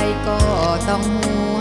ใครก็ต้องหัว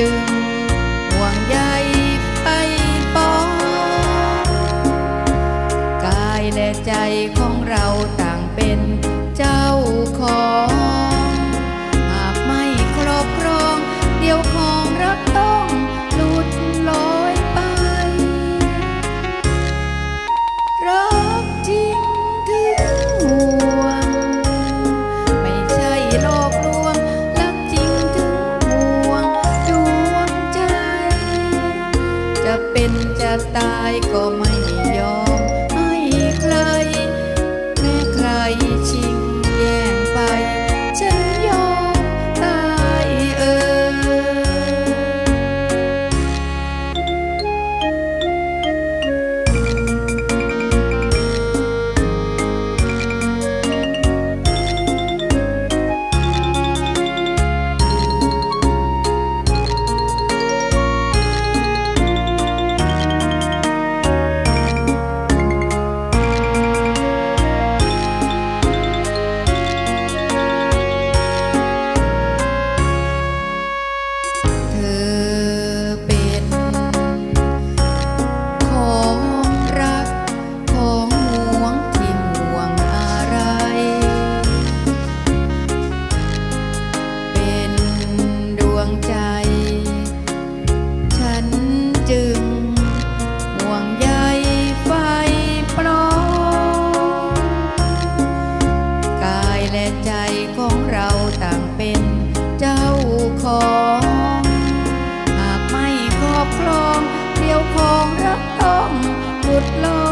จึงห่วงใยไปปองกายและใจของ ของรักต้องหลุดลอย